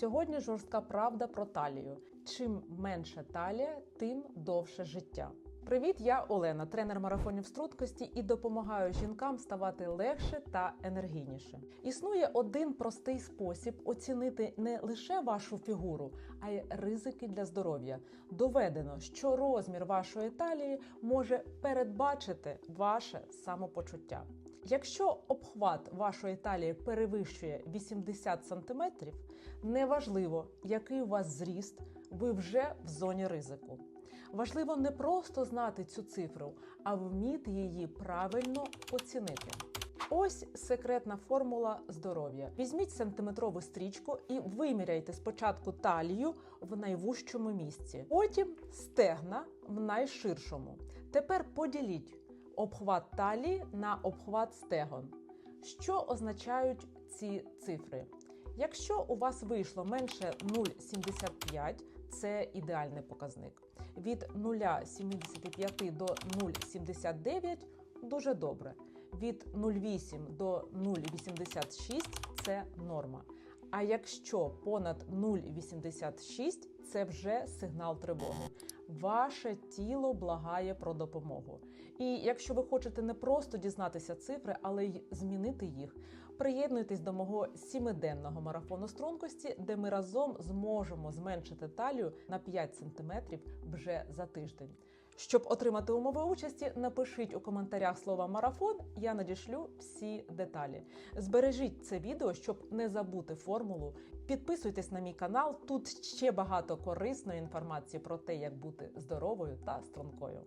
Сьогодні жорстка правда про талію. Чим менше талія, тим довше життя. Привіт, я Олена, тренер марафонів стрункості і допомагаю жінкам ставати легше та енергійніше. Існує один простий спосіб оцінити не лише вашу фігуру, а й ризики для здоров'я. Доведено, що розмір вашої талії може передбачити ваше самопочуття. Якщо обхват вашої талії перевищує 80 см, неважливо, який у вас зріст, ви вже в зоні ризику. Важливо не просто знати цю цифру, а вміти її правильно оцінити. Ось секретна формула здоров'я. Візьміть сантиметрову стрічку і виміряйте спочатку талію в найвужчому місці, потім стегна в найширшому. Тепер поділіть обхват талії на обхват стегон. Що означають ці цифри? Якщо у вас вийшло менше 0,75, це ідеальний показник. Від 0,75 до 0,79 дуже добре. Від 0,8 до 0,86 це норма. А якщо понад 0,86 це вже сигнал тривоги. Ваше тіло благає про допомогу. І якщо ви хочете не просто дізнатися цифри, але й змінити їх, приєднуйтесь до мого сімиденного марафону стрункості, де ми разом зможемо зменшити талію на 5 см вже за тиждень. Щоб отримати умови участі, напишіть у коментарях слово марафон. Я надішлю всі деталі. Збережіть це відео, щоб не забути формулу. Підписуйтесь на мій канал. Тут ще багато корисної інформації про те, як бути здоровою та стрункою.